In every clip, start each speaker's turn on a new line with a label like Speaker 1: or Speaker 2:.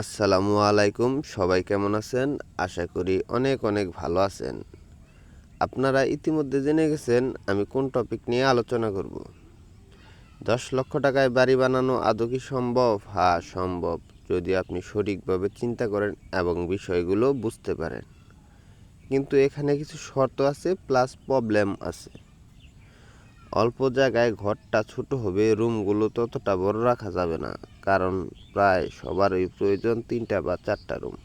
Speaker 1: আসসালামু আলাইকুম, সবাই কেমন আছেন? আশা করি অনেক অনেক ভালো আছেন। আপনারা ইতিমধ্যে জেনে গেছেন আমি কোন টপিক নিয়ে আলোচনা করব। দশ লক্ষ টাকায় বাড়ি বানানো আদৌ কি সম্ভব? হ্যাঁ সম্ভব, যদি আপনি সঠিকভাবে চিন্তা করেন এবং বিষয়গুলো বুঝতে পারেন। কিন্তু এখানে কিছু শর্ত আছে, প্লাস প্রবলেম আছে। অল্প জায়গায় ঘরটা ছোট হবে, রুমগুলো ততটা বড় রাখা যাবে না। কারণ প্রায় সবারই প্রয়োজন তিনটা বা চারটা রুম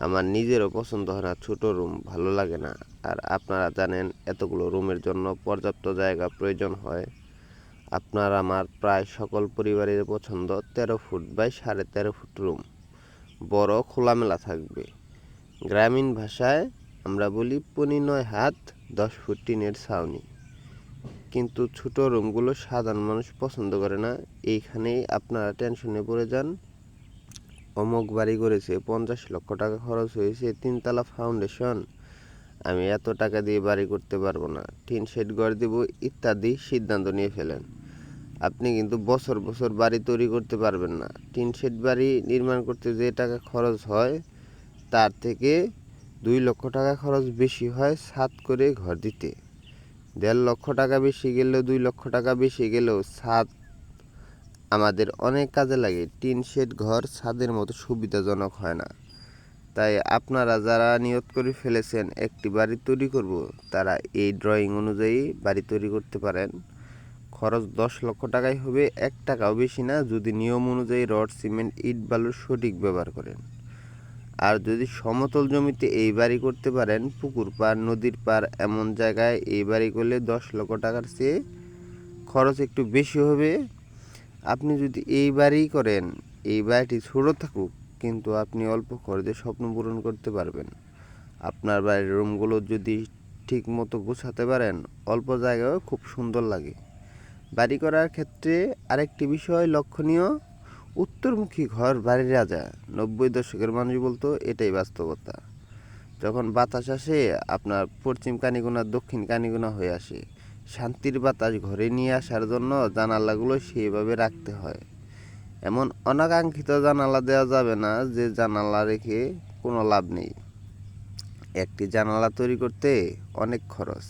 Speaker 1: আমার নিজেরও পছন্দ হয় না ছোটো রুম ভালো লাগে না। আর আপনারা জানেন, এতগুলো রুমের জন্য পর্যাপ্ত জায়গা প্রয়োজন হয়। আপনার আমার প্রায় সকল পরিবারের পছন্দ তেরো ফুট বাই সাড়ে তেরো ফুট রুম বড় খোলামেলা থাকবে। গ্রামীণ ভাষায় আমরা বলি পনি নয় হাত দশ ফুট টিনের ছাউনি। কিন্তু ছোট রুমগুলো সাধারণ মানুষ পছন্দ করে না। এইখানেই আপনারা টেনশনে পড়ে যান। অমুক বাড়ি করেছে, পঞ্চাশ লক্ষ টাকা খরচ হয়েছে, তিনতলা ফাউন্ডেশন আমি এত টাকা দিয়ে বাড়ি করতে পারব না। টিন শেড ঘর দেব, ইত্যাদি সিদ্ধান্ত নিয়ে ফেলেন। আপনি কিন্তু বছর বছর বাড়ি তৈরি করতে পারবেন না। টিন শেড বাড়ি নির্মাণ করতে যে টাকা খরচ হয়, তার থেকে দুই লক্ষ টাকা খরচ বেশি হয় সাত করে ঘর দিতে। দেড় লক্ষ টাকা বেশি গেলেও দুই লক্ষ টাকা বেশি গেলেও ছাদ আমাদের অনেক কাজে লাগে। টিন শেড ঘর ছাদের মতো সুবিধাজনক হয় না। তাই আপনারা যারা নিয়ত করে ফেলেছেন একটি বাড়ি তৈরি করব, তারা এই ড্রয়িং অনুযায়ী বাড়ি তৈরি করতে পারেন। খরচ দশ লক্ষ টাকাই হবে, এক টাকাও বেশি না, যদি নিয়ম অনুযায়ী রড, সিমেন্ট, ইট, বালুর সঠিক ব্যবহার করেন। আর যদি সমতল জমিতে এই বাড়ি করতে পারেন, পুকুর পার নদীর পার এমন জায়গায় এই বাড়ি করলে দশ লক্ষ টাকার চেয়ে খরচ একটু বেশি হবে। আপনি যদি এই বাড়ি করেন, এই বাড়িটি ছোটো থাকুক, কিন্তু আপনি অল্প খরচে স্বপ্ন পূরণ করতে পারবেন। আপনার বাড়ির রুমগুলো যদি ঠিক মতো গোছাতে পারেন, অল্প জায়গায়ও খুব সুন্দর লাগে। বাড়ি করার ক্ষেত্রে আরেকটি বিষয় লক্ষণীয় উত্তরমুখী ঘর বাড়ির রাজা। নব্বই দশকের মানুষ বলতো, এটাই বাস্তবতা। যখন বাতাস আসে, আপনার পশ্চিম কানিগুনা, দক্ষিণ কানিগুনা হয়ে আসে। শান্তির বাতাস ঘরে নিয়ে আসার জন্য জানালাগুলো সেইভাবে রাখতে হয়। এমন অনাকাঙ্ক্ষিত জানালা দেওয়া যাবে না যে জানালা রেখে কোনো লাভ নেই। একটি জানালা তৈরি করতে অনেক খরচ।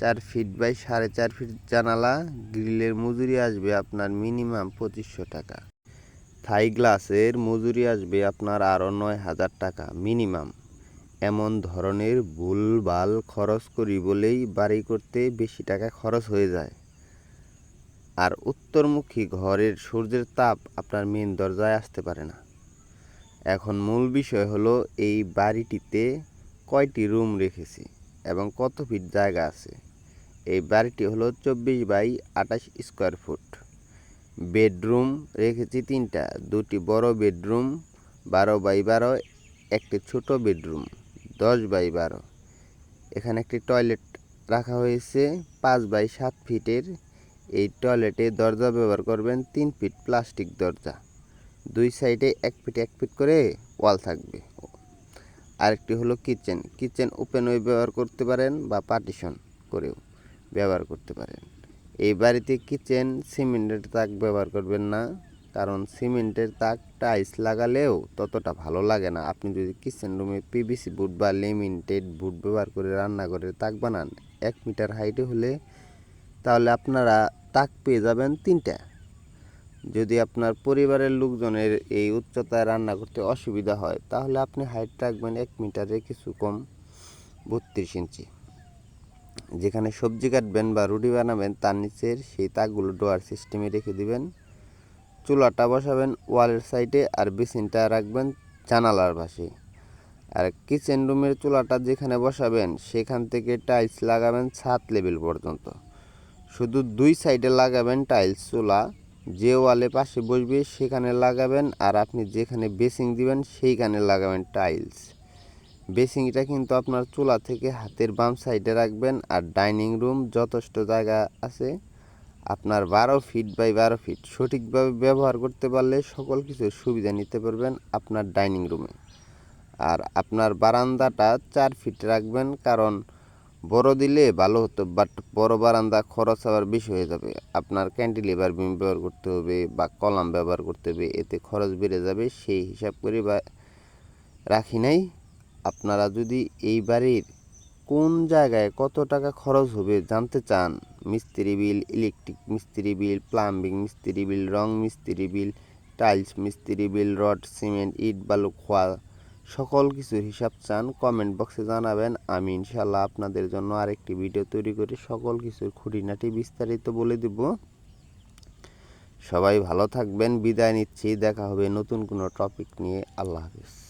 Speaker 1: চার ফিট বাই সাড়ে চার ফিট জানালা, গ্রিলের মজুরি আসবে আপনার মিনিমাম পঁচিশশো টাকা। থাই গ্লাসের মজুরি আসবে আপনার আরও নয় হাজার টাকা মিনিমাম। এমন ধরনের ভুলভাল খরচ করি বলেই বাড়ি করতে বেশি টাকা খরচ হয়ে যায়। আর উত্তরমুখী ঘরের সূর্যের তাপ আপনার মেন দরজায় আসতে পারে না। এখন মূল বিষয় হলো এই বাড়িটিতে কয়টি রুম রেখেছি এবং কত ফিট জায়গা আছে। এই বাড়িটি হলো চব্বিশ বাই আঠাশ স্কোয়ার ফুট। বেডরুম রেখেছি তিনটা। দুটি বড় বেডরুম, বারো বাই বারো, একটি ছোট বেডরুম, দশ বাই বারো। এখানে একটি টয়লেট রাখা হয়েছে পাঁচ বাই সাত ফিটের। এই টয়লেটে দরজা ব্যবহার করবেন তিন ফিট প্লাস্টিক দরজা। দুই সাইডে এক ফিট এক ফিট করে ওয়াল থাকবে। আরেকটি হলো কিচেন। কিচেন ওপেন ওয়ে ব্যবহার করতে পারেন বা পার্টিশন করেও ব্যবহার করতে পারেন। এই বাড়িতে কিচেন সিমেন্টের তাক ব্যবহার করবেন না, কারণ সিমেন্টের তাক টাইলস লাগালেও ততটা ভালো লাগে না। আপনি যদি কিচেন রুমে পিভিসি বুট বা লেমিনেটেড বুট ব্যবহার করে রান্নাঘরের তাক বানান, এক মিটার হাইটে হলে তাহলে আপনারা তাক পেয়ে যাবেন তিনটা। যদি আপনার পরিবারের লোকজনের এই উচ্চতায় রান্না করতে অসুবিধা হয়, তাহলে আপনি হাইট রাখবেন এক মিটারে কিছু কম, বত্রিশ ইঞ্চি যেখানে সবজি কাটবেন বা রুটি বানাবেন, তার নিচের সেই তাকগুলো ডোয়ার সিস্টেমে রেখে দিবেন। চুলাটা বসাবেন ওয়ালের সাইডে আর বেসিনটা রাখবেন জানালার পাশে। আর কিচেন রুমের চুলাটা যেখানে বসাবেন, সেখান থেকে টাইলস লাগাবেন সাত লেভেল পর্যন্ত। শুধু দুই সাইডে লাগাবেন টাইলস চুলা। যে ওয়ালে পাশে বসবে, সেখানে লাগাবেন আর আপনি যেখানে বেসিং দিবেন, সেইখানে লাগাবেন টাইলস বেসিংটা কিন্তু আপনার চুলা থেকে হাতের বাম সাইডে রাখবেন আর ডাইনিং রুম যথেষ্ট জায়গা আছে। আপনার বারো ফিট বাই বারো ফিট সঠিকভাবে ব্যবহার করতে পারলে সকল কিছুর সুবিধা নিতে পারবেন আপনার ডাইনিং রুমে। আর আপনার বারান্দাটা চার ফিট রাখবেন কারণ বড় দিলে ভালো হতো, বাট বড় বারান্দা খরচ আবার বেশি হয়ে যাবে। আপনার ক্যান্টিলিভার বিম ব্যবহার করতে হবে বা কলাম ব্যবহার করতে হবে, এতে খরচ বেড়ে যাবে, সেই হিসাব করে বা রাখি নাই। আপনারা যদি এই বাড়ির কোন জায়গায় কত টাকা খরচ হবে জানতে চান, মিস্ত্রি বিল, ইলেকট্রিক মিস্ত্রি বিল, প্লাম্বিং মিস্ত্রি বিল, রং মিস্ত্রি বিল, টাইলস মিস্ত্রি বিল, রড, সিমেন্ট, ইট, বালু খোয়া সকল কিছুর হিসাব চান, কমেন্ট বক্সে জানাবেন। আমি ইনশাল্লাহ আপনাদের জন্য আরেকটি ভিডিও তৈরি করে সকল কিছুর খুঁটিনাটি বিস্তারিত বলে দেব। সবাই ভালো থাকবেন, বিদায় নিচ্ছি, দেখা হবে নতুন কোনো টপিক নিয়ে। আল্লাহ হাফিজ।